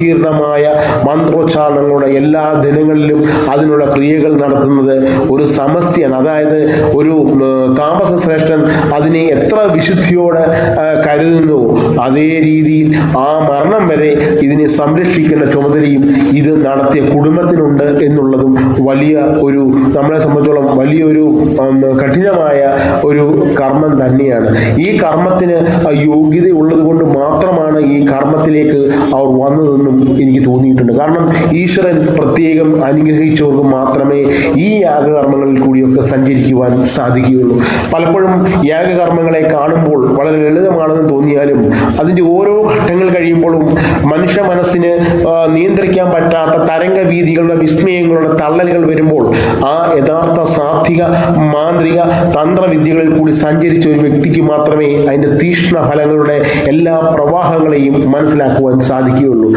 സങ്കീർണമായ മന്ത്രോച്ചാരണങ്ങളുടെ എല്ലാ ദിനങ്ങളിലും അതിനുള്ള ക്രിയകൾ നടത്തുന്നത് ഒരു സമസ്യയാണ്. അതായത് ഒരു താമസ ശ്രേഷ്ഠൻ അതിനെ എത്ര വിശുദ്ധിയോടെ കരുതുന്നു അതേ രീതിയിൽ ആ മരണം വരെ ഇതിനെ സംരക്ഷിക്കേണ്ട ചുമതലയും ഇത് നടത്തിയ കുടുംബത്തിനുണ്ട് എന്നുള്ളതും വലിയ ഒരു നമ്മളെ സംബന്ധിച്ചോളം വലിയൊരു കഠിനമായ ഒരു കർമ്മം തന്നെയാണ്. ഈ കർമ്മത്തിന് യോഗ്യത ഉള്ളത് കൊണ്ട് മാത്രമാണ് ഈ കർമ്മത്തിലേക്ക് അവർ വന്നതെന്നും എനിക്ക് തോന്നിയിട്ടുണ്ട്. കാരണം ഈശ്വരൻ പ്രത്യേകം അനുഗ്രഹിച്ചവർക്ക് മാത്രമേ ഈ യാഗകർമ്മങ്ങളിൽ കൂടിയൊക്കെ സഞ്ചരിക്കുവാൻ സാധിക്കുകയുള്ളൂ. പലപ്പോഴും യാഗകർമ്മങ്ങളെ കാണുമ്പോൾ വളരെ ലളിതമാണെന്ന് തോന്നിയാലും അതിന്റെ ഓരോ ഘട്ടങ്ങൾ കഴിയുമ്പോഴും മനുഷ്യ മനസ്സിന് നിയന്ത്രിക്കാൻ പറ്റാത്ത തരംഗ വീതികളുടെ വിസ്മയങ്ങളുടെ തള്ളലുകൾ വരുമ്പോൾ ആ യഥാർത്ഥ സാത്വിക മാന്ത്രിക തന്ത്രവിദ്യകളിൽ കൂടി സഞ്ചരിച്ച ഒരു വ്യക്തിക്ക് മാത്രമേ അതിന്റെ തീക്ഷ്ണ ഫലങ്ങളുടെ എല്ലാ പ്രവാഹങ്ങളെയും മനസ്സിലാക്കുവാൻ സാധിക്കുകയുള്ളൂ.